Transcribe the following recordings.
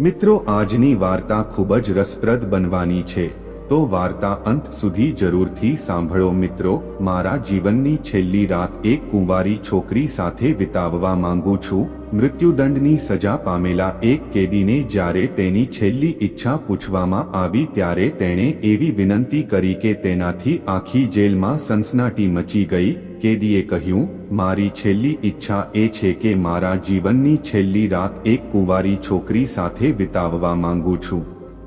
મિત્રો, આજની વાર્તા ખૂબ જ રસપ્રદ બનવાની છે. તો વાર્તા અંત સુધી જરૂરથી સાંભળો મિત્રો. મારા જીવનની છેલ્લી રાત એક કુંવારી છોકરી સાથે વિતાવવા માંગુ છું. મૃત્યુદંડની સજા પામેલા એક કેદીને જ્યારે તેની છેલ્લી ઈચ્છા પૂછવામાં આવી ત્યારે તેણે એવી વિનંતી કરી કે તેનાથી આખી જેલમાં સનસનાટી મચી ગઈ. કેદીએ કહ્યું, મારી છેલ્લી ઈચ્છા એ છે કે મારા જીવનની છેલ્લી રાત એક કુંવારી છોકરી સાથે વિતાવવા માંગુ છું.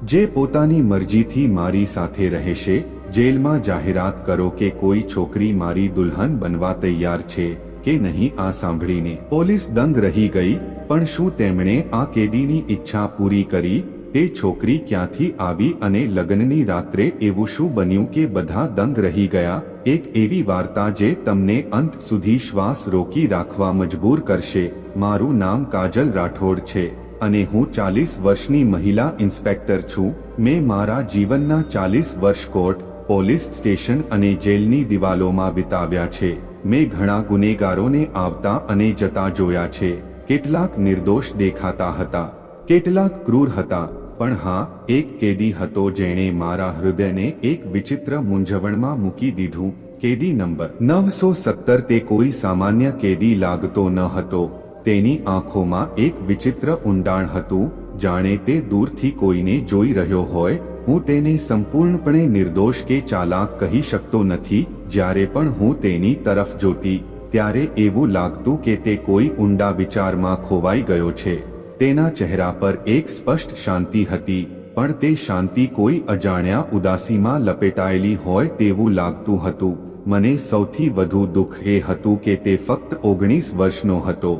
જે પોતાની મરજીથી મારી સાથે રહેશે, જેલમાં જાહેરાત કરો કે કોઈ છોકરી મારી દુલ્હન બનવા તૈયાર છે કે નહીં આ સાંભળીને. પોલીસ દંગ રહી ગઈ, પણ શું તેમણે આ કેદીની ઈચ્છા પૂરી કરી? તે છોકરી ક્યાંથી આવી અને લગ્નની રાત્રે એવું શું બન્યું કે બધા દંગ રહી ગયા? એક એવી વાર્તા જે તમને અંત સુધી શ્વાસ રોકી રાખવા મજબૂર કરશે. મારું નામ કાજલ રાઠોડ છે અને હું ચાલીસ વર્ષની મહિલા ઇન્સ્પેક્ટર છું. મેં મારા જીવનના ચાલીસ વર્ષ કોર્ટ, પોલીસ સ્ટેશન અને જેલની દિવાલોમાં વિતાવ્યા છે. મેં ઘણા ગુનેગારોને આવતા અને જતા જોયા છે. કેટલાક નિર્દોષ દેખાતા હતા. કેટલાક ક્રૂર હતા. પણ હા, એક કેદી હતો જેણે મારા હૃદયને એક વિચિત્ર મૂંઝવણમાં મૂકી દીધું. કેદી નંબર નવસો સત્તર તે કોઈ સામાન્ય કેદી લાગતો ન હતો. તેની આંખોમાં એક વિચિત્ર ઊંડાણ હતું. જાણે તે દૂરથી કોઈને જોઈ રહ્યો હોય. હું તેને સંપૂર્ણપણે નિર્દોષ કે ચાલાક કહી શકતો નથી. જ્યારે પણ હું તેની તરફ જોતી, ત્યારે એવું લાગતું કે તે કોઈ ઊંડા વિચારમાં ખોવાઈ ગયો છે. તેના ચહેરા પર એક સ્પષ્ટ શાંતિ હતી, પણ તે શાંતિ કોઈ અજાણ્યા ઉદાસીમાં લપેટાયેલી હોય તેવું લાગતું હતું. મને સૌથી વધુ દુઃખ એ હતું કે તે ફક્ત ઓગણીસ વર્ષનો હતો.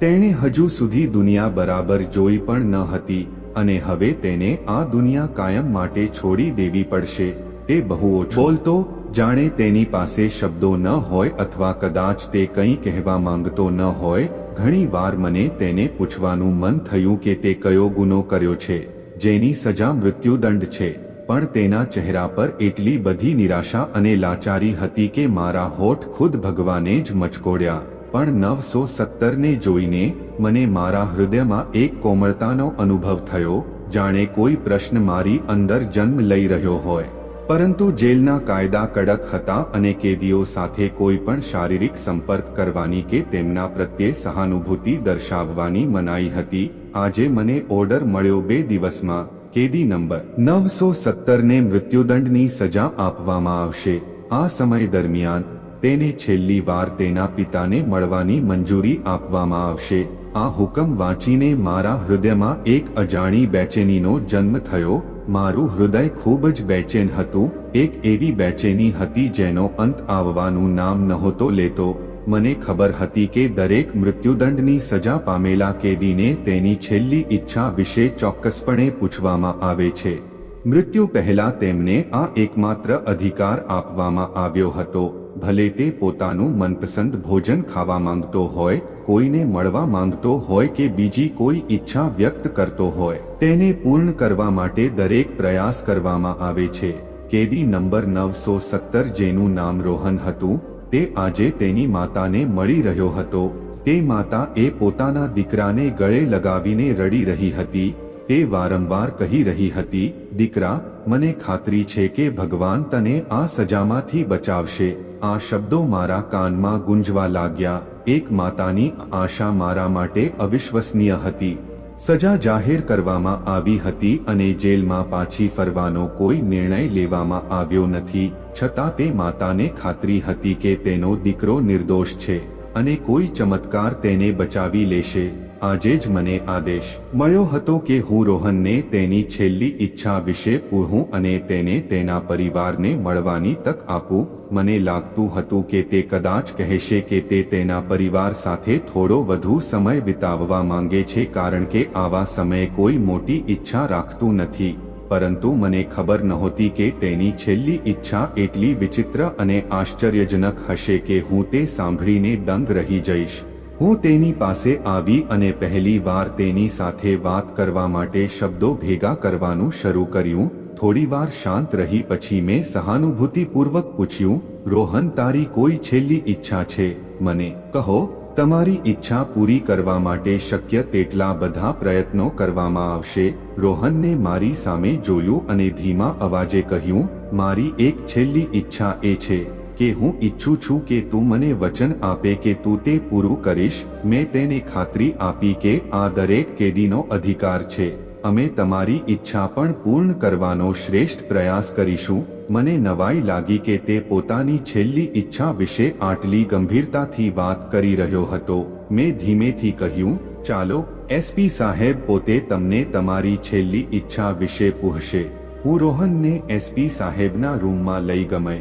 તેણે હજુ સુધી દુનિયા બરાબર જોઈ પણ ન હતી, અને હવે તેને આ દુનિયા કાયમ માટે છોડી દેવી પડશે. તે બહુ બોલતો, જાણે તેની પાસે શબ્દો ન હોય અથવા કદાચ તે કંઈ કહેવા માંગતો ન હોય ઘણી વાર મને તેને પૂછવાનું મન થયું કે તે કયો ગુનો કર્યો છે, જેની સજા મૃત્યુદંડ છે, પણ તેના ચહેરા પર એટલી બધી નિરાશા અને લાચારી હતી કે મારા હોઠ ખુદ ભગવાને જ મચકોડ્યા, પણ નવસો સત્તરને જોઈને મને મારા હૃદયમાં એક કોમળતાનો અનુભવ થયો, જાણે કોઈ પ્રશ્ન મારી અંદર જન્મ લઈ રહ્યો હોય. પરંતુ જેલના કાયદા કડક હતા અને કેદીઓ સાથે કોઈ પણ શારીરિક સંપર્ક કરવાની કે તેમના પ્રત્યે સહાનુભૂતિ દર્શાવવાની મનાઈ હતી. આજે મને ઓર્ડર મળ્યો બે દિવસમાં. કેદી નંબર નવસો સત્તરને મૃત્યુદંડની સજા આપવામાં આવશે. આ સમય દરમિયાન તેને છેલ્લી વાર તેના પિતાને મળવાની મંજૂરી આપવામાં આવશે. આ હુકમ વાંચીને મારા હૃદયમાં એક અજાણી બેચેનીનો જન્મ થયો. મારું હૃદય ખૂબ જ બેચેન હતું, એક એવી બેચેની હતી જેનો અંત આવવાનું નામ નહોતો લેતો, મને ખબર હતી કે દરેક મૃત્યુદંડની સજા પામેલા કેદીને તેની છેલ્લી ઈચ્છા વિશે ચોક્કસપણે પૂછવામાં આવે છે. મૃત્યુ પહેલા તેમને આ એકમાત્ર અધિકાર આપવામાં આવ્યો હતો. ભલે તે પોતાનું મનપસંદ ભોજન ખાવા માંગતો હોય, કોઈને મળવા માંગતો હોય કે બીજી કોઈ ઈચ્છા વ્યક્ત કરતો હોય, તેને પૂર્ણ કરવા માટે દરેક પ્રયાસ કરવામાં આવે છે. કેદી નંબર નવસો સત્તર જેનું નામ રોહન હતું, તે આજે તેની માતાને મળી રહ્યો હતો. તે માતા એ પોતાના દીકરાને ગળે લગાવીને રડી રહી હતી તે વારંવાર કહી રહી હતી, દીકરા, મને ખાતરી છે કે ભગવાન તને આ સજામાંથી બચાવશે. આ શબ્દો મારા કાનમાં ગુંજવા લાગ્યા. એક માતાની આશા મારા માટે અવિશ્વસનીય હતી. સજા જાહેર કરવામાં આવી હતી અને જેલમાં પાછી ફરવાનો કોઈ નિર્ણય લેવામાં આવ્યો નથી. છતાં તે માતાને ખાતરી હતી કે તેનો દીકરો નિર્દોષ છે અને કોઈ ચમત્કાર તેને બચાવી લેશે. આજે જ મને આદેશ મળ્યો હતો કે હું રોહનને તેની છેલ્લી ઈચ્છા વિશે પૂરું અને તેને તેના પરિવારને મળવાની તક આપું. મને લાગતું હતું કે તે કદાચ કહેશે કે તે તેના પરિવાર સાથે થોડો વધુ સમય વિતાવવા માંગે છે કારણ કે આવા સમયે કોઈ મોટી ઈચ્છા રાખતું નથી. પરંતુ મને ખબર નહોતી કે તેની છેલ્લી ઈચ્છા એટલી વિચિત્ર અને આશ્ચર્યજનક હશે કે હું તે સાંભળીને દંગ રહી જઈશ. હું તેની પાસે આવી અને પહેલી વાર તેની સાથે વાત કરવા માટે શબ્દો ભેગા કરવાનું શરૂ કર્યું, થોડી વાર શાંત રહી પછી મેં સહાનુભૂતિપૂર્વક પૂછ્યું, રોહન, તારી કોઈ છેલ્લી ઈચ્છા છે? મને કહો, તમારી ઈચ્છા પૂરી કરવા માટે શક્ય તેટલા બધા પ્રયત્નો કરવામાં આવશે. રોહનને મારી સામે જોયું અને ધીમા અવાજે કહ્યું, મારી એક છેલ્લી ઈચ્છા એ છે. કે હું ઈચ્છું છું કે તું મને વચન આપે કે તું તે પૂરું કરીશ. મેં તેને ખાતરી આપી કે આ દરેક કેદીનો અધિકાર છે. અમે તમારી ઈચ્છા પણ પૂર્ણ કરવાનો શ્રેષ્ઠ પ્રયાસ કરીશું. મને નવાઈ લાગી કે તે પોતાની છેલ્લી ઈચ્છા વિશે આટલી ગંભીરતાથી વાત કરી રહ્યો હતો. મેં ધીમેથી કહ્યું, ચાલો એસપી સાહેબ પોતે તમને તમારી છેલ્લી ઈચ્છા વિશે પૂછશે. હું રોહનને એસપી સાહેબના રૂમમાં લઈ ગમે.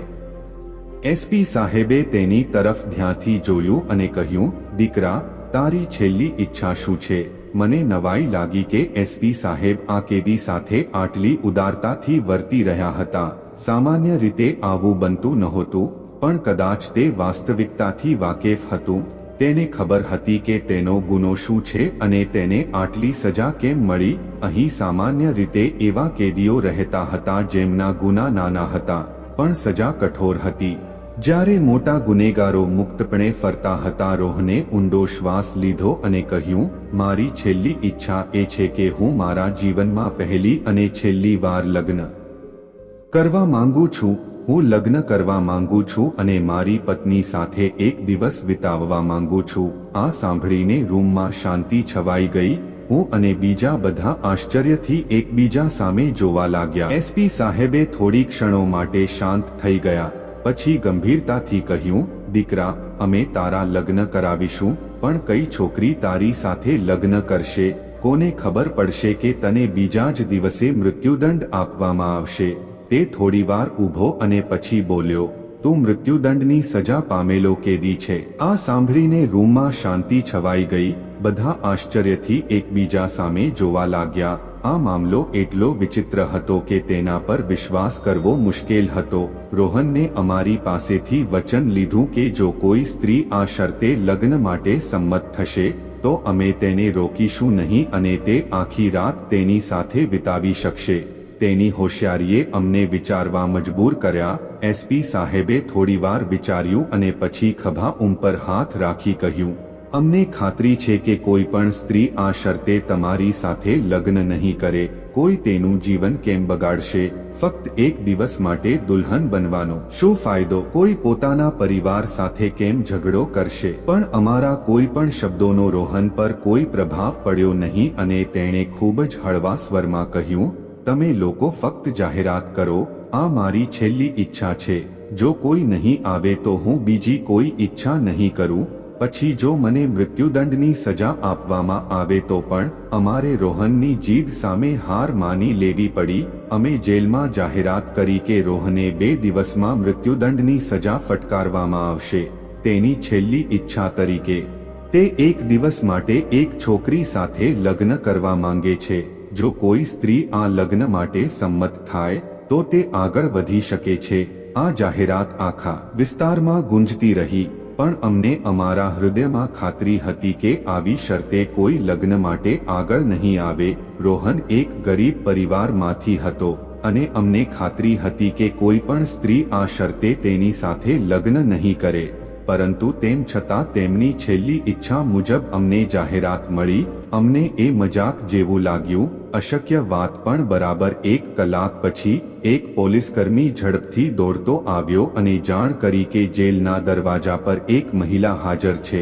એસપી સાહેબે તેની તરફ ધ્યાનથી જોયું અને કહ્યું, દીકરા, તારી છેલ્લી ઈચ્છા શું છે? મને નવાઈ લાગી કે એસપી સાહેબ આ કેદી સાથે આટલી ઉદારતાથી વર્તી રહ્યા હતા. સામાન્ય રીતે આવું બનતું નહોતું, પણ કદાચ તે વાસ્તવિકતાથી વાકેફ હતું. તેને ખબર હતી કે તેનો ગુનો શું છે અને તેને આટલી સજા કેમ મળી? અહીં સામાન્ય રીતે એવા કેદીઓ રહેતા હતા જેમના ગુના નાના હતા, પણ સજા કઠોર હતી. જ્યારે મોટા ગુનેગારો મુક્તપણે ફરતા હતા, રોહને ઊંડો શ્વાસ લીધો અને કહ્યું, મારી છેલ્લી ઈચ્છા એ છે કે હું મારા જીવનમાં પહેલી અને છેલ્લી વાર લગ્ન કરવા માંગુ છું. હું લગ્ન કરવા માંગુ છું અને મારી પત્ની સાથે એક દિવસ વિતાવવા માંગુ છું. આ સાંભળીને રૂમમાં શાંતિ છવાઈ ગઈ. હું અને બીજા બધા આશ્ચર્યથી એકબીજા સામે જોવા લાગ્યા. એસપી સાહેબે થોડી ક્ષણો માટે શાંત થઈ ગયા. પછી ગંભીરતાથી કહ્યું, દીકરા, અમે તારા લગ્ન કરાવીશું, પણ કઈ છોકરી તારી સાથે લગ્ન કરશે? કોને ખબર પડશે કે તને બીજા જ દિવસે મૃત્યુદંડ આપવામાં આવશે? તે થોડીવાર ઊભો અને પછી બોલ્યો, તું મૃત્યુદંડની સજા પામેલો કેદી છે. આ સાંભળીને રૂમમાં શાંતિ છવાઈ ગઈ. બધા આશ્ચર્યથી એકબીજા સામે જોવા લાગ્યા. આ મામલો એટલો વિચિત્ર હતો કે તેના પર વિશ્વાસ કરવો મુશ્કેલ હતો. રોહનને અમારી પાસેથી વચન લીધું કે જો કોઈ સ્ત્રી આ શરતે લગ્ન માટે સંમત થશે, તો અમે તેને રોકીશું નહીં અને તે આખી રાત તેની સાથે વિતાવી શકશે. તેની હોશિયારીએ અમને વિચારવા મજબૂર કર્યા. એસપી સાહેબે થોડીવાર વિચાર્યું અને પછી ખભા ઉપર હાથ રાખી કહ્યું અમને ખાતરી છે કે કોઈ પણ સ્ત્રી આ શરતે તમારી સાથે લગ્ન નહીં કરે, કોઈ તેનું જીવન કેમ બગાડશે, ફક્ત એક દિવસ માટે દુલ્હન બનવાનો. શું ફાયદો? કોઈ પોતાના પરિવાર સાથે કેમ ઝઘડો કરશે? પણ અમારા કોઈ પણ શબ્દોનો રોહન પર કોઈ પ્રભાવ પડ્યો નહીં અને તેણે ખૂબ જ હળવા સ્વરમાં કહ્યું, તમે લોકો ફક્ત જાહેરાત કરો, આ મારી છેલ્લી ઈચ્છા છે. જો કોઈ નહીં આવે તો હું બીજી કોઈ ઈચ્છા નહીં કરું. પછી જો મને મૃત્યુદંડની સજા આપવામાં આવે તો પણ અમારે રોહનની જીદ સામે હાર માની લેવી પડી. અમે જેલમાં જાહેરાત કરી કે રોહને બે દિવસમાં મૃત્યુદંડની સજા ફટકારવામાં આવશે. તેની છેલ્લી ઈચ્છા તરીકે. તે એક દિવસ માટે એક છોકરી સાથે લગ્ન કરવા માંગે છે. જો કોઈ સ્ત્રી આ લગ્ન માટે સંમત થાય, તો તે આગળ વધી શકે છે. આ જાહેરાત આખા વિસ્તારમાં ગુંજતી રહી. પણ અમને અમારા હૃદયમાં ખાતરી હતી કે આવી શરતે કોઈ લગ્ન માટે આગળ નહીં આવે. રોહન એક ગરીબ પરિવારમાંથી હતો અને અમને ખાતરી હતી કે કોઈ પણ સ્ત્રી આ શરતે તેની સાથે લગ્ન નહીં કરે. પરંતુ તેમ છતાં તેમની છેલ્લી ઈચ્છા મુજબ અમને જાહેરાત મળી. અમને એ મજાક જેવું લાગ્યું અશક્ય વાત પણ બરાબર એક કલાક પછી એક પોલીસકર્મી ઝડપથી દોડતો આવ્યો અને જાણ કરી કે જેલના દરવાજા પર એક મહિલા હાજર છે,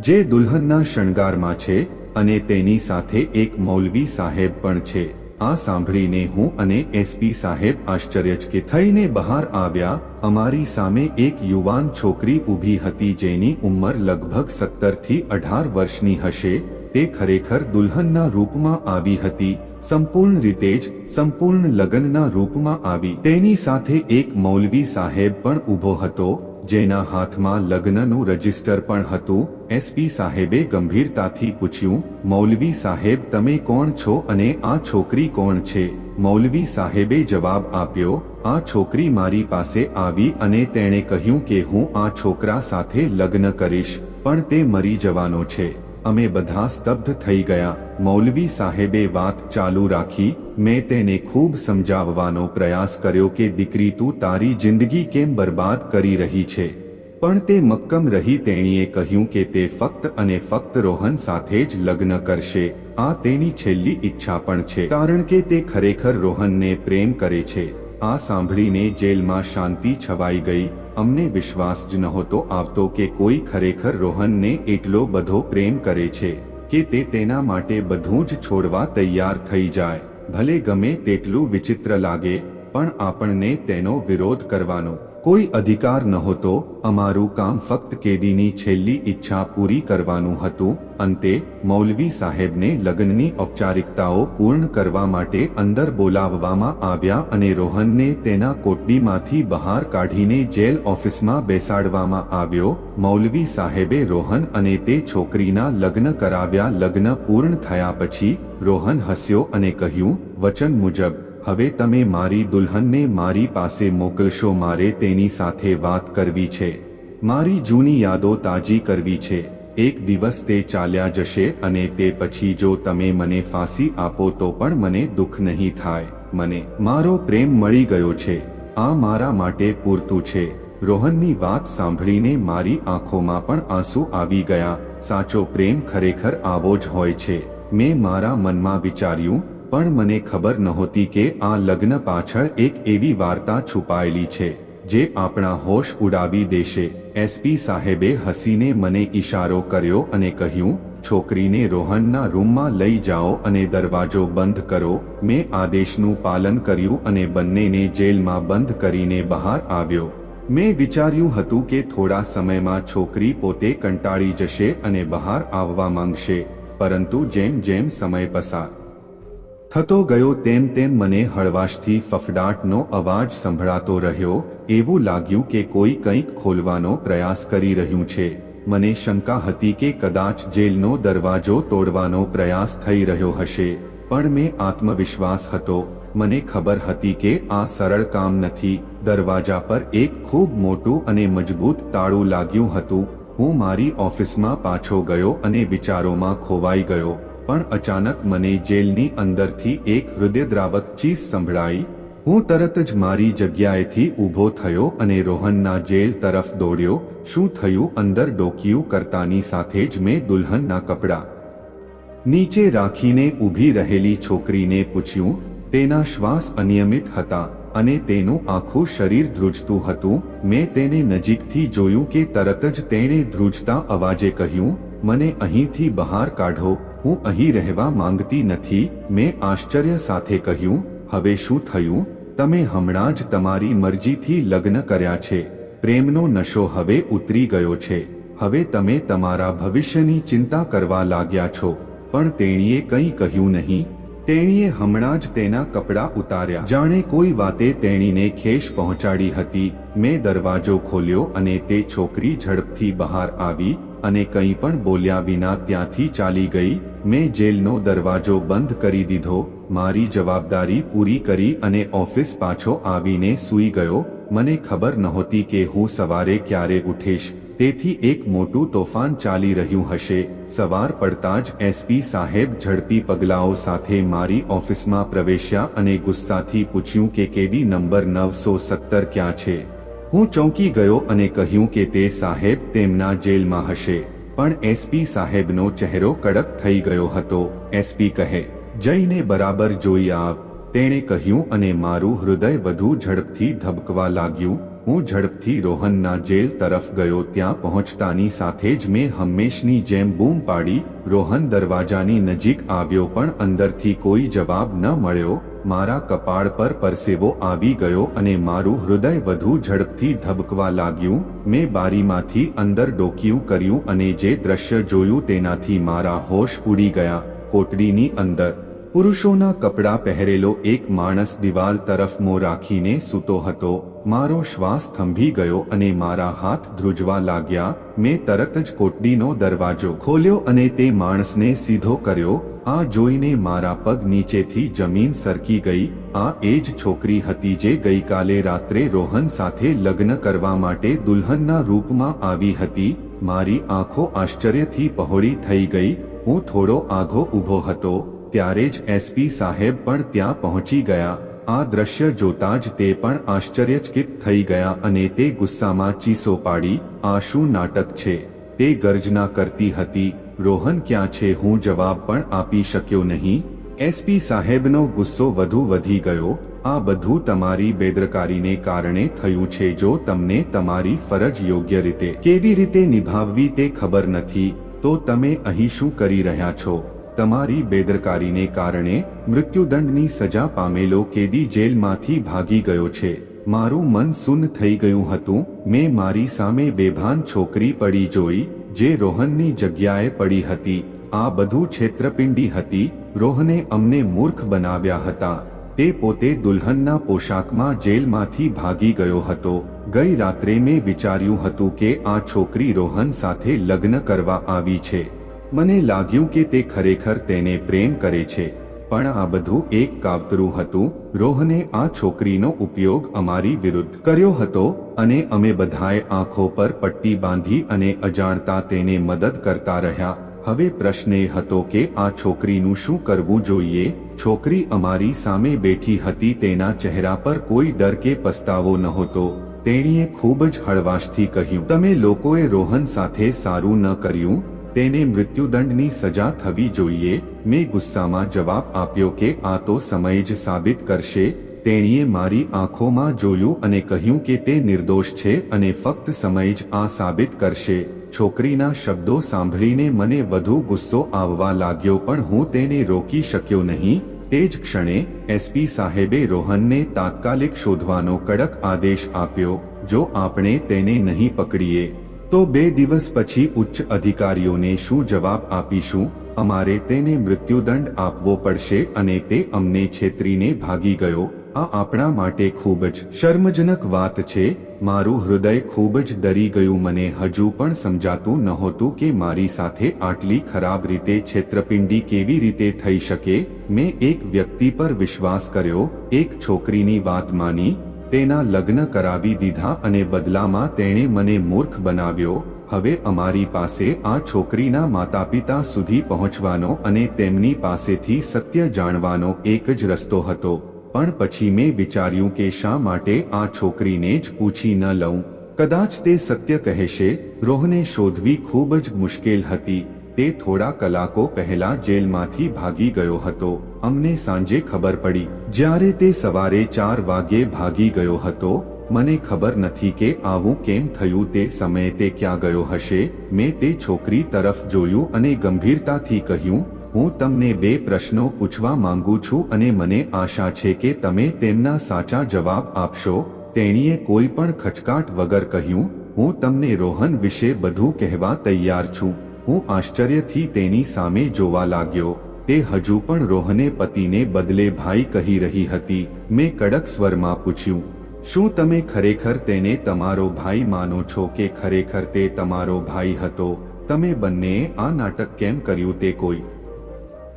જે દુલ્હનના શણગારમાં છે અને તેની સાથે એક મૌલવી સાહેબ પણ છે. આ સાંભળીને હું અને એસપી સાહેબ આશ્ચર્યચકિત થઈને બહાર આવ્યા, અમારી સામે એક યુવાન છોકરી ઊભી હતી જેની ઉંમર લગભગ સત્તરથી અઢાર વર્ષની હશે તે ખરેખર દુલ્હનના રૂપમાં આવી હતી. સંપૂર્ણ રીતે જ સંપૂર્ણ લગ્નના રૂપમાં આવી. તેની સાથે એક મૌલવી સાહેબ પણ ઊભો હતો, જેના હાથમાં લગ્નનું રજિસ્ટર પણ હતું. એસપી સાહેબે ગંભીરતાથી પૂછ્યું, મૌલવી સાહેબ, તમે કોણ છો અને આ છોકરી કોણ છે? મૌલવી સાહેબે જવાબ આપ્યો, આ છોકરી મારી પાસે આવી અને તેણે કહ્યું કે હું આ છોકરા સાથે લગ્ન કરીશ, પણ તે મરી જવાનો છે. અમે બધા સ્તબ્ધ થઈ ગયા. મૌલવી સાહેબે વાત ચાલુ રાખી. મેં તેને ખૂબ સમજાવવાનો પ્રયાસ કર્યો કે, દીકરી, તું તારી જિંદગી કેમ બરબાદ કરી રહી છે? પણ તે મક્કમ રહી તેણીએ કહ્યું કે, તે ફક્ત અને ફક્ત રોહન સાથે જ લગ્ન કરશે. આ તેની છેલ્લી ઈચ્છા પણ છે. કારણ કે તે ખરેખર રોહનને પ્રેમ કરે છે. આ સાંભળીને જેલમાં શાંતિ છવાઈ ગઈ. અમને વિશ્વાસ જ નહોતો આવતો કે કોઈ ખરેખર રોહનને એટલો બધો પ્રેમ કરે છે કે તે તેના માટે બધું જ છોડવા તૈયાર થઈ જાય. ભલે ગમે તેટલું વિચિત્ર લાગે, પણ આપણને તેનો વિરોધ કરવાનો કોઈ અધિકાર નહોતો અમારું કામ ફક્ત કેદીની છેલ્લી ઈચ્છા પૂરી કરવાનું હતું, અંતે મૌલવી સાહેબને લગ્નની ઔપચારિકતાઓ પૂર્ણ કરવા માટે અંદર બોલાવવામાં આવ્યા અને રોહનને તેના કોટડીમાંથી બહાર કાઢીને જેલ ઓફિસમાં બેસાડવામાં આવ્યો. મૌલવી સાહેબે રોહન અને તે છોકરીના લગ્ન કરાવ્યા. લગ્ન પૂર્ણ થયા પછી રોહન હસ્યો અને કહ્યું, વચન મુજબ હવે તમે મારી દુલ્હનને મારી પાસે મોકલશો, મારે તેની સાથે વાત કરવી છે. મારી જૂની યાદો તાજી કરવી છે. એક દિવસ તે ચાલ્યા જશે અને તે પછી જો તમે મને ફાંસી આપો તો પણ મને દુઃખ નહીં થાય. મને મારો પ્રેમ મળી ગયો છે. આ મારા માટે પૂરતું છે. રોહનની વાત સાંભળીને મારી આંખોમાં પણ આંસુ આવી ગયા. સાચો પ્રેમ ખરેખર આવો જ હોય છે. મેં મારા મનમાં વિચાર્યું પણ મને ખબર નહોતી કે આ લગ્ન પાછળ એક એવી વાર્તા છુપાયેલી છે, જે આપણા હોશ ઉડાવી દેશે. એસપી સાહેબે હસીને મને ઇશારો કર્યો અને કહ્યું, છોકરીને રોહનના રૂમમાં લઈ જાઓ અને દરવાજો બંધ કરો. મેં આદેશનું પાલન કર્યું અને બંનેને જેલમાં બંધ કરીને બહાર આવ્યો. મેં વિચાર્યું હતું કે થોડા સમયમાં છોકરી પોતે કંટાળી જશે અને બહાર આવવા માંગશે, પરંતુ જેમ જેમ સમય પસાર થતો ગયો તેમ તેમ મને હળવાશથી ફફડાટનો અવાજ સંભળાતો રહ્યો, એવું લાગ્યું કે કોઈ કંઈક ખોલવાનો પ્રયાસ કરી રહ્યું છે. મને શંકા હતી કે કદાચ જેલનો દરવાજો તોડવાનો પ્રયાસ થઈ રહ્યો હશે, પણ મેં આત્મવિશ્વાસ હતો. મને ખબર હતી કે આ સરળ કામ નથી. દરવાજા પર એક ખૂબ મોટું અને મજબૂત તાળું લાગ્યું હતું. હું મારી ઓફિસમાં પાછો ગયો અને વિચારોમાં ખોવાઈ ગયો. પણ અચાનક મને જેલની અંદરથી એક હૃદયદ્રાવક ચીસ સંભળાઈ. હું તરત જ મારી જગ્યાએથી ઊભો થયો અને રોહનના જેલ તરફ દોડ્યો. શું થયું? અંદર ડોકિયું કરતાની સાથે જ મેં દુલ્હનના કપડાં નીચે રાખીને ઊભી રહેલી છોકરીને પૂછ્યું, તેના શ્વાસ અનિયમિત હતા અને તેનું આખું શરીર ધ્રુજતું હતું મેં તેને નજીકથી જોયું કે તરત જ તેણે ધ્રુજતા અવાજે કહ્યું, મને અહીંથી બહાર કાઢો. હું અહીં રહેવા માંગતી નથી. મેં આશ્ચર્ય સાથે કહ્યું, હવે શું થયું? તમે હમણાં જ તમારી મરજીથી લગ્ન કર્યા છે. પ્રેમનો નશો હવે ઉતરી ગયો છે. હવે તમે તમારા ભવિષ્યની ચિંતા કરવા લાગ્યા છો. પણ તેણીએ કંઈ કહ્યું નહીં. તેણીએ હમણાં જ તેના કપડાં ઉતાર્યા. જાણે કોઈ વાતે તેણીને ખેશ પહોંચાડી હતી. મેં દરવાજો ખોલ્યો અને તે છોકરી ઝડપથી બહાર આવી અને કંઈ પણ બોલ્યા વિના ત્યાંથી ચાલી ગઈ, મેં જેલનો દરવાજો બંધ કરી દીધો, મારી જવાબદારી પૂરી કરી અને ઓફિસ પાછો આવીને સૂઈ ગયો, મને ખબર નહોતી કે હું સવારે ક્યારે ઉઠીશ, તેથી એક મોટું તોફાન ચાલી રહ્યું હશે, સવાર પડતા જ એસપી સાહેબ ઝડપી પગલાઓ સાથે મારી ઓફિસમાં પ્રવેશ્યા અને ગુસ્સાથી પૂછ્યું કે કેદી નંબર નવસો સત્તર ક્યાં છે? હું ચોંકી ગયો અને કહ્યું કે તે સાહેબ તેમના જેલમાં હશે. પણ એસપી સાહેબનો ચહેરો કડક થઈ ગયો હતો. એસપી કહે, જઈને બરાબર જોઈ આવ. તેણે કહ્યું અને મારું હૃદય વધુ ઝડપથી ધબકવા લાગ્યું. હું ઝડપથી રોહનના જેલ તરફ ગયો. ત્યાં પહોંચતાની સાથે જ મેં હંમેશની જેમ બૂમ પાડી. રોહન દરવાજાની નજીક આવ્યો પણ અંદરથી કોઈ જવાબ ન મળ્યો. મારા કપાળ પર પરસેવો આવી ગયો અને મારું હૃદય વધુ ઝડપથી ધબકવા લાગ્યું. મેં બારીમાંથી અંદર ડોકિયું કર્યું અને જે દ્રશ્ય જોયું તેનાથી મારા હોશ ઉડી ગયા. કોટડીની અંદર પુરુષોના કપડાં પહેરેલો એક માણસ દિવાલ તરફ મો રાખીને સૂતો હતો. મારો શ્વાસ થંભી ગયો અને મારા હાથ ધ્રુજવા લાગ્યા. મેં તરત જ કોટડીનો દરવાજો ખોલ્યો અને તે માણસને સીધો કર્યો. આ જોઈને મારા પગ નીચેથી જમીન સરકી ગઈ. આ એ જ છોકરી હતી જે ગઈકાલે રાત્રે રોહન સાથે લગ્ન કરવા માટે દુલ્હનના રૂપમાં આવી હતી. મારી આંખો આશ્ચર્યથી પહોળી થઈ ગઈ. હું થોડો આઘો ઊભો હતો. ત્યારે જ એસપી સાહેબ પણ ત્યાં પહોંચી ગયા. આ દ્રશ્ય જોતા જ તે પણ આશ્ચર્યચકિત થઈ ગયા અને તે ગુસ્સામાં ચીસો પાડી, આ શું નાટક છે? તે ગર્જના કરતી હતી. રોહન ક્યાં છે? હું જવાબ પણ આપી શક્યો નહીં. એસપી સાહેબનો ગુસ્સો વધુ વધી ગયો. આ બધું તમારી બેદરકારીને કારણે થયું છે જો તમને તમારી ફરજ યોગ્ય રીતે, કેવી રીતે નિભાવવી તે ખબર નથી. તો તમે અહીં શું કરી રહ્યા છો? તમારી બેદરકારીને કારણે મૃત્યુદંડની સજા પામેલો કેદી જેલમાંથી ભાગી ગયો છે. મારું મન સુન્ન થઈ ગયું હતું. મેં મારી સામે બેભાન છોકરી પડી જોઈ, જે રોહનની જગ્યાએ પડી હતી. આ બધું છેતરપિંડી હતી. રોહને અમને મૂર્ખ બનાવ્યા હતા. તે પોતે દુલ્હનના પોશાકમાં જેલમાંથી ભાગી ગયો હતો. ગઈ રાત્રે મેં વિચાર્યું હતું કે આ છોકરી રોહન સાથે લગ્ન કરવા આવી છે. મને લાગ્યું કે તે ખરેખર તેને પ્રેમ કરે છે, પણ આ બધું એક કાવતરું હતું. રોહને આ છોકરીનો ઉપયોગ અમારી વિરુદ્ધ કર્યો હતો અને અમે બધાએ આંખો પર પટ્ટી બાંધી અને અજાણતા તેને મદદ કરતા રહ્યા. હવે પ્રશ્ન એ હતો કે આ છોકરીનું શું કરવું જોઈએ? છોકરી અમારી સામે બેઠી હતી, તેના ચહેરા પર કોઈ ડર કે પસ્તાવો નહોતો. તેણીએ ખૂબ જ હળવાશથી કહ્યું, તમે લોકોએ રોહન સાથે સારું ન કર્યું? તેને મૃત્યુદંડની સજા થવી જોઈએ. મેં ગુસ્સામાં જવાબ આપ્યો કે આ તો સમય જ સાબિત કરશે. તેણીએ મારી આંખોમાં જોયું અને કહ્યું કે તે નિર્દોષ છે અને ફક્ત સમય જ આ સાબિત કરશે. છોકરીના શબ્દો સાંભળીને મને વધુ ગુસ્સો આવવા લાગ્યો પણ હું તેને રોકી શક્યો નહીં. તે જ ક્ષણે એસપી સાહેબે રોહનને તાત્કાલિક શોધવાનો કડક આદેશ આપ્યો, જો આપણે તેને નહીં પકડીએ તો બે દિવસ પછી ઉચ્ચ અધિકારીઓને શું જવાબ આપીશું? અમારે તેને મૃત્યુદંડ આપવો પડશે અને તે અમને છેતરીને ભાગી ગયો. આ આપણા માટે ખૂબ જ શર્મજનક વાત છે. મારું હૃદય ખૂબ જ ડરી ગયું. મને હજુ પણ સમજાતું નહોતું કે મારી સાથે આટલી ખરાબ રીતે છેતરપિંડી કેવી રીતે થઈ શકે. મેં એક વ્યક્તિ પર વિશ્વાસ કર્યો. એક છોકરીની વાત માની. તેના લગ્ન કરાવી દીધા અને બદલામાં તેણે મને મૂર્ખ બનાવ્યો, હવે અમારી પાસે આ છોકરીના માતા પિતા સુધી પહોંચવાનો અને તેમની પાસેથી સત્ય જાણવાનો એક જ રસ્તો હતો. પણ પછી મેં વિચાર્યું કે શા માટે આ છોકરીને જ પૂછી ન લઉં. કદાચ તે સત્ય કહેશે, રોહને શોધવી ખૂબ જ મુશ્કેલ હતી. તે થોડા કલાકો પહેલા જેલમાંથી ભાગી ગયો હતો. અમને સાંજે ખબર પડી. જ્યારે તે સવારે ચાર વાગ્યે ભાગી ગયો હતો, મને ખબર નથી કે આવું કેમ થયું તે સમયે તે ક્યાં ગયો હશે. મેં તે છોકરી તરફ જોયું અને ગંભીરતાથી કહ્યું, હું તમને બે પ્રશ્નો પૂછવા માંગુ છું અને મને આશા છે કે તમે તેમના સાચા જવાબ આપશો. તેણીએ કોઈ પણ ખચકાટ વગર કહ્યું, હું તમને રોહન વિશે બધું કહેવા તૈયાર છું. હું આશ્ચર્યથી તેની સામે જોવા લાગ્યો. તે હજુ પણ રોહને પતિને બદલે ભાઈ કહી રહી હતી. મેં કડક સ્વરમાં પૂછ્યું, શું તમે ખરેખર તેને તમારો ભાઈ માનો છો કે ખરેખર તે તમારો ભાઈ હતો? તમે બંનેએ આ નાટક કેમ કર્યું તે કોઈ?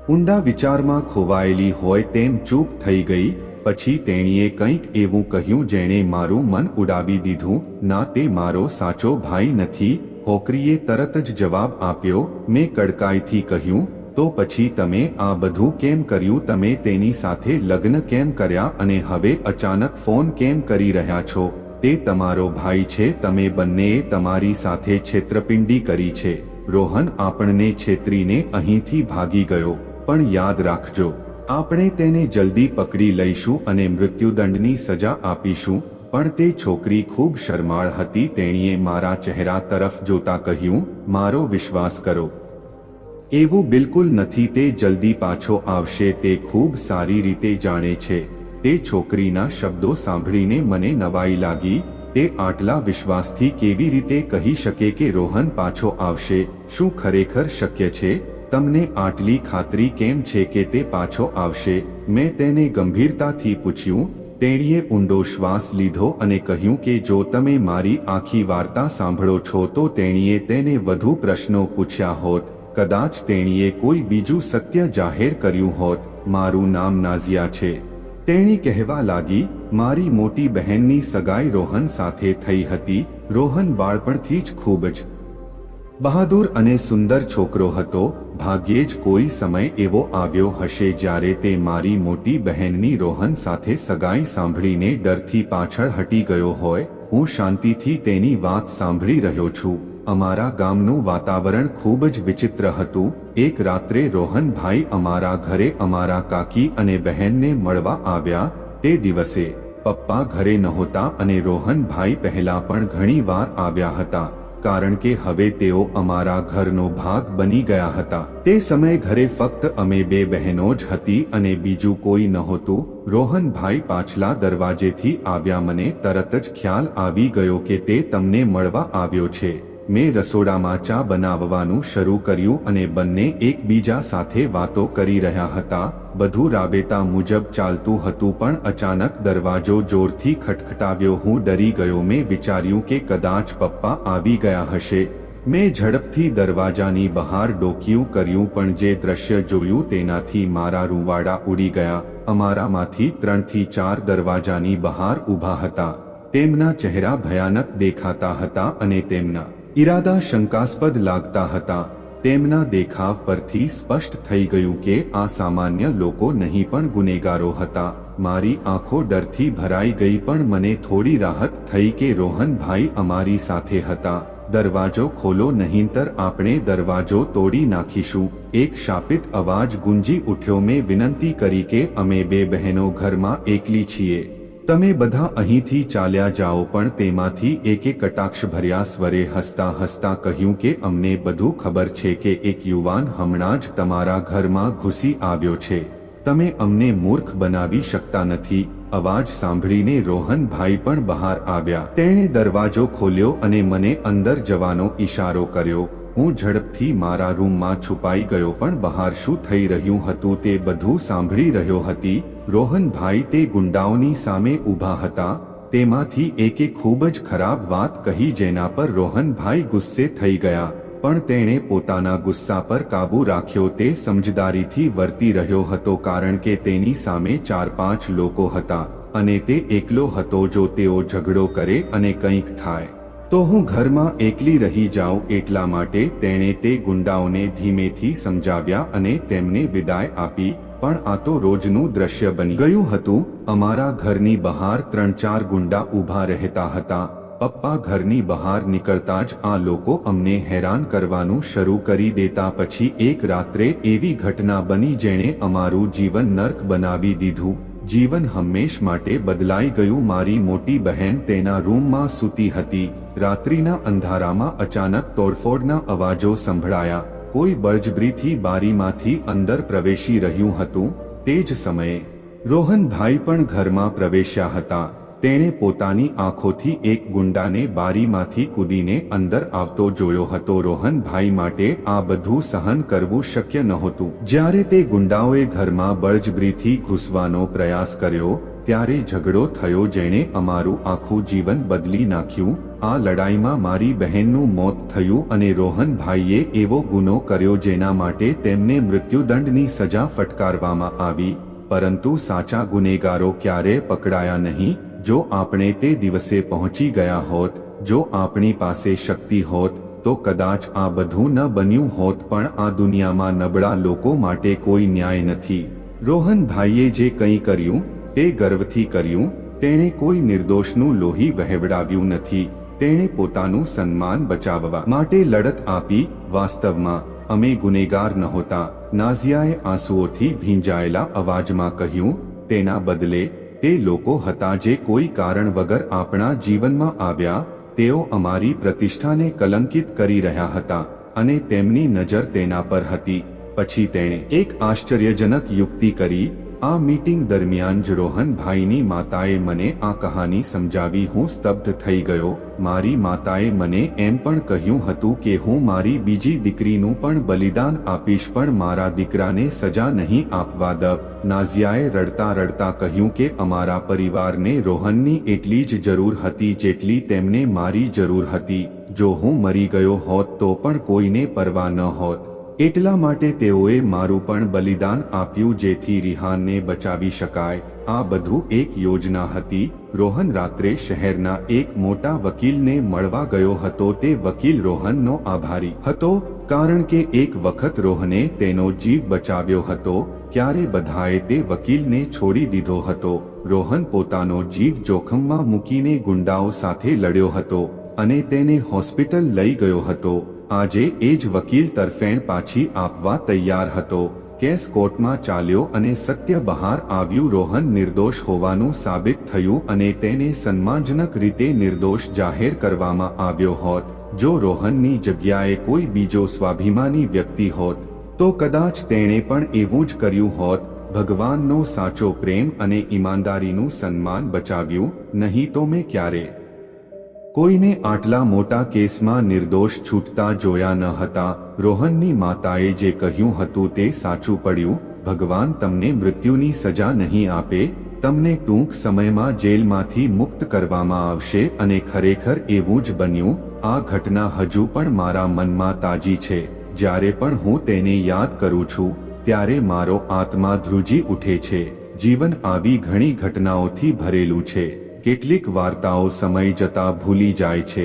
ઊંડા વિચારમાં ખોવાયેલી હોય તેમ ચૂપ થઈ ગઈ. પછી તેણીએ કંઈક એવું કહ્યું જેણે મારું મન ઉડાવી દીધું, ના, તે મારો સાચો ભાઈ નથી. હોકરીએ તરત જ જવાબ આપ્યો, મેં કડકાઈથી કહ્યું તો પછી તમે આ બધું કેમ કર્યું? તમે તેની સાથે લગ્ન કેમ કર્યા અને હવે અચાનક ફોન કેમ કરી રહ્યા છો? તે તમારો ભાઈ છે, તમે બંનેએ તમારી સાથે છેતરપિંડી કરી છે. રોહન આપણને છેતરીને અહીંથી ભાગી ગયો. પણ યાદ રાખજો, આપણે તેને જલ્દી પકડી લઈશું અને મૃત્યુદંડની સજા આપીશું. પણ તે છોકરી ખૂબ શરમાળ હતી, તેણીએ મારા ચહેરા તરફ જોતા કહ્યું, મારો વિશ્વાસ કરો. એવું બિલકુલ નથી તે જલ્દી પાછો આવશે તે ખૂબ સારી રીતે જાણે છે. તે છોકરીના શબ્દો સાંભળીને મને નવાઈ લાગી, તે આટલા વિશ્વાસથી કેવી રીતે કહી શકે કે રોહન પાછો આવશે, શું ખરેખર શક્ય છે? તમને આટલી ખાતરી કેમ છે કે તે પાછો આવશે? મેં તેને ગંભીરતાથી પૂછ્યું, તેણીએ ઊંડો શ્વાસ લીધો અને કહ્યું કે જો તમે મારી આખી વાર્તા સાંભળો છો તો તેણીએ તેને વધુ પ્રશ્નો પૂછ્યા હોત. કદાચ તેણીએ કોઈ બીજું સત્ય જાહેર કર્યું હોત. મારું નામ નાઝિયા છે. તેણી કહેવા લાગી, મારી મોટી બહેનની સગાઈ રોહન સાથે થઈ હતી. રોહન બાળપણથી જ ખૂબ જ બહાદુર અને સુંદર છોકરો હતો. ભાગ્યે જ કોઈ સમય એવો આવ્યો હશે જ્યારે તે મારી મોટી બહેનની રોહન સાથે સગાઈ સાંભળીને ડરથી પાછળ હટી ગયો હોય. હું શાંતિથી તેની વાત સાંભળી રહ્યો છું. અમારા ગામનું વાતાવરણ ખૂબ જ વિચિત્ર હતું. એક રાત્રે રોહનભાઈ અમારા ઘરે અમારા કાકી અને બહેનને મળવા આવ્યા. તે દિવસે પપ્પા ઘરે નહોતા અને રોહનભાઈ પહેલા પણ ઘણી વાર આવ્યા હતા, કારણ કે હવે તેઓ અમારા ઘરનો ભાગ બની ગયા હતા. તે સમયે ઘરે ફક્ત અમે બે બહેનો જ હતી અને બીજું કોઈ નહોતું. રોહનભાઈ પાછલા દરવાજેથી આવ્યા મને તરત જ ખ્યાલ આવી ગયો કે તે તમને મળવા આવ્યો છે. મેં રસોડામાં ચા બનાવવાનું શરૂ કર્યું અને બંને એકબીજા સાથે વાતો કરી રહ્યા હતા. બધું રાબેતા મુજબ ચાલતું હતું પણ અચાનક દરવાજો જોરથી ખટખટાવ્યો. હું ડરી ગયો. મેં વિચાર્યું કે કદાચ પપ્પા આવી ગયા હશે. મેં ઝડપથી દરવાજાની બહાર ડોકિયું કર્યું પણ જે દ્રશ્ય જોયું તેનાથી મારા રૂવાડા ઉડી ગયા. અમારામાંથી ત્રણથી ચાર દરવાજાની બહાર ઊભા હતા. તેમના ચહેરા ભયાનક દેખાતા હતા અને તેમના ઈરાદા શંકાસ્પદ લાગતા હતા. તેમના દેખાવ પરથી સ્પષ્ટ થઈ ગયું કે આ સામાન્ય લોકો નહીં પણ ગુનેગારો હતા. મારી આંખો ડરથી ભરાઈ ગઈ પણ મને થોડી રાહત થઈ કે રોહનભાઈ અમારી સાથે હતા. દરવાજો ખોલો નહીંતર આપણે દરવાજો તોડી નાખીશું. એક શાપિત અવાજ ગુંજી ઉઠ્યો. મેં વિનંતી કરી કે અમે બે બહેનો ઘરમાં એકલી છીએ. તમે બધા અહીંથી ચાલ્યા જાઓ પણ તેમાંથી એકે કટાક્ષ ભર્યા સ્વરે હસતા હસતા કહ્યું કે અમને બધું ખબર છે કે એક યુવાન હમણાં જ તમારા ઘરમાં ઘૂસી આવ્યો છે. તમે અમને મૂર્ખ બનાવી શકતા નથી. અવાજ સાંભળીને રોહનભાઈ પણ બહાર આવ્યા. તેણે દરવાજો ખોલ્યો અને મને અંદર જવાનો ઈશારો કર્યો. હું ઝડપથી મારા રૂમમાં છુપાઈ ગયો પણ બહાર શું થઈ રહ્યું હતું તે બધું સાંભળી રહ્યો હતી. રોહનભાઈ તે ગુંડાઓની સામે ઊભા હતા. તેમાંથી એકે ખૂબ જ ખરાબ વાત કહી જેના પર રોહનભાઈ ગુસ્સે થઈ ગયા. પણ તેણે પોતાના ગુસ્સા પર કાબુ રાખ્યો તે સમજદારીથી વર્તી રહ્યો હતો કારણ કે તેની સામે ચાર પાંચ લોકો હતા અને તે એકલો હતો જો તેઓ ઝઘડો કરે અને કંઈક થાય. તો હું ઘરમાં એકલી રહી જાઉં એટલા માટે તેણે તે ગુંડાઓને ધીમેથી સમજાવ્યા અને તેમને વિદાય આપી, પણ આ તો રોજનું દ્રશ્ય બની ગયું હતું. અમારા ઘરની બહાર ત્રણ ચાર ગુંડા ઊભા રહેતા હતા. પપ્પા ઘરની બહાર નીકળતા જ આ લોકો અમને હેરાન કરવાનું શરૂ કરી દેતા પછી એક રાત્રે એવી ઘટના બની જેણે અમારું જીવન નર્ક બનાવી દીધું. જીવન હંમેશ માટે બદલાઈ ગયું. મારી મોટી બહેન તેના રૂમમાં સૂતી હતી. રાત્રિના અંધારામાં અચાનક તોડફોડના અવાજો સંભળાયા. કોઈ બળજબરીથી બારીમાંથી અંદર પ્રવેશી રહ્યું હતું. તે જ સમયે રોહનભાઈ પણ ઘરમાં પ્રવેશ્યા હતા. તેણે પોતાની આંખોથી એક ગુંડાને બારીમાંથી કૂદીને અંદર આવતો જોયો હતો. રોહનભાઈ માટે આ બધું સહન કરવું શક્ય નહોતું. જ્યારે તે ગુંડાઓએ ઘરમાં બળજબરીથી ઘૂસવાનો પ્રયાસ કર્યો, ત્યારે ઝઘડો થયો જેણે અમારું આખું જીવન બદલી નાખ્યું. આ લડાઈમાં મારી બહેનનું મોત થયું અને રોહનભાઈએ એવો ગુનો કર્યો જેના માટે તેમને મૃત્યુદંડની સજા ફટકારવામાં આવી. પરંતુ સાચા ગુનેગારો ક્યારે પકડાયા નહીં. જો આપણે તે દિવસે પહોંચી ગયા હોત, જો આપણી પાસે શક્તિ હોત, તો કદાચ આ બધું ન બન્યું હોત, પણ આ દુનિયામાં નબળા લોકો માટે કોઈ ન્યાય નથી. રોહનભાઈએ જે કંઈ કર્યું, તે ગર્વથી કર્યું, તેણે કોઈ નિર્દોષનું લોહી વહેવડાવ્યું નથી, તેણે પોતાનું સન્માન બચાવવા માટે લડત આપી, વાસ્તવમાં, અમે ગુનેગાર નહોતા, નાઝિયાએ આંસુઓથી ભીંજાયેલા અવાજમાં કહ્યું, તેના બદલે તે લોકો હતા જે કોઈ કારણ વગર આપણા જીવનમાં આવ્યા, તેઓ અમારી પ્રતિષ્ઠાને કલંકિત કરી રહ્યા હતા અને તેમની નજર તેના પર હતી. પછી તેણે એક આશ્ચર્યજનક યુક્તિ કરી આ મીટિંગ દરમિયાન જ રોહનભાઈની માતાએ મને આ કહાની સમજાવી હું સ્તબ્ધ થઈ ગયો. મારી માતાએ મને એમ પણ કહ્યું હતું કે હું મારી બીજી દીકરીનું પણ બલિદાન આપીશ પણ મારા દીકરાને સજા નહીં આપવા દબ નાઝિયાએ રડતા રડતા કહ્યું કે અમારા પરિવારને રોહનની એટલી જ જરૂર હતી જેટલી તેમને મારી જરૂર હતી. જો હું મરી ગયો હોત તો પણ કોઈને પરવા ન હોત. એટલા માટે તેઓએ મારું પણ બલિદાન આપ્યું જેથી રિહાનને બચાવી શકાય. આ બધું એક યોજના હતી. રોહન રાત્રે શહેરના એક મોટા વકીલને મળવા ગયો હતો. તે વકીલ રોહનનો આભારી હતો, કારણ કે એક વખત રોહને તેનો જીવ બચાવ્યો હતો. ક્યારે બધાએ તે વકીલને છોડી દીધો હતો. રોહન પોતાનો જીવ જોખમમાં મૂકીને ગુંડાઓ સાથે લડ્યો હતો અને તેને હોસ્પિટલ લઈ ગયો હતો. આજે એ જ વકીલ તરફેણ પાછી આપવા તૈયાર હતો. કેસ કોર્ટમાં ચાલ્યો અને સત્ય બહાર આવ્યું રોહન નિર્દોષ હોવાનું સાબિત થયું અને તેને સન્માનજનક રીતે નિર્દોષ જાહેર કરવામાં આવ્યો હોત. જો રોહનની જગ્યાએ કોઈ બીજો સ્વાભિમાની વ્યક્તિ હોત, તો કદાચ તેણે પણ એવું જ કર્યું હોત. ભગવાનનો સાચો પ્રેમ અને ઈમાનદારીનું સન્માન બચાવ્યું, નહીં તો મેં ક્યારે? કોઈને આટલા મોટા કેસમાં નિર્દોષ છૂટતા જોયા ન હતા. રોહનની માતાએ જે કહ્યું હતું તે સાચું પડ્યું. ભગવાન તમને મૃત્યુની સજા નહીં આપે, તમને ટૂંક સમયમાં જેલમાંથી મુક્ત કરવામાં આવશે અને ખરેખર એવું જ બન્યું. આ ઘટના હજુ પણ મારા મનમાં તાજી છે. જ્યારે પણ હું તેને યાદ કરું છું, ત્યારે મારો આત્મા ધ્રુજી ઉઠે છે. જીવન આવી ઘણી ઘટનાઓથી ભરેલું છે. કેટલીક વાર્તાઓ સમય જતા ભૂલી જાય છે,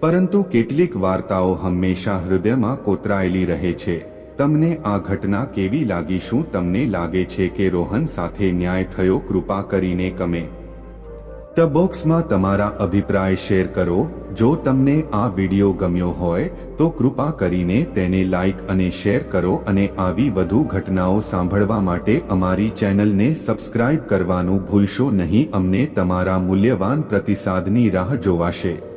પરંતુ કેટલીક વાર્તાઓ હંમેશા હૃદયમાં કોતરાયેલી રહે છે. તમને આ ઘટના કેવી લાગી? શું તમને લાગે છે કે રોહન સાથે ન્યાય થયો? કૃપા કરીને કમે. ટ બોક્સમાં તમારા અભિપ્રાય શેર કરો. જો તમને આ વિડિયો ગમ્યો હોય, તો કૃપા કરીને તેને લાઇક અને શેર કરો અને આવી વધુ ઘટનાઓ સાંભળવા માટે અમારી ચેનલને સબસ્ક્રાઇબ કરવાનું ભૂલશો નહીં. અમને તમારા મૂલ્યવાન પ્રતિસાદની રાહ જોવાશે.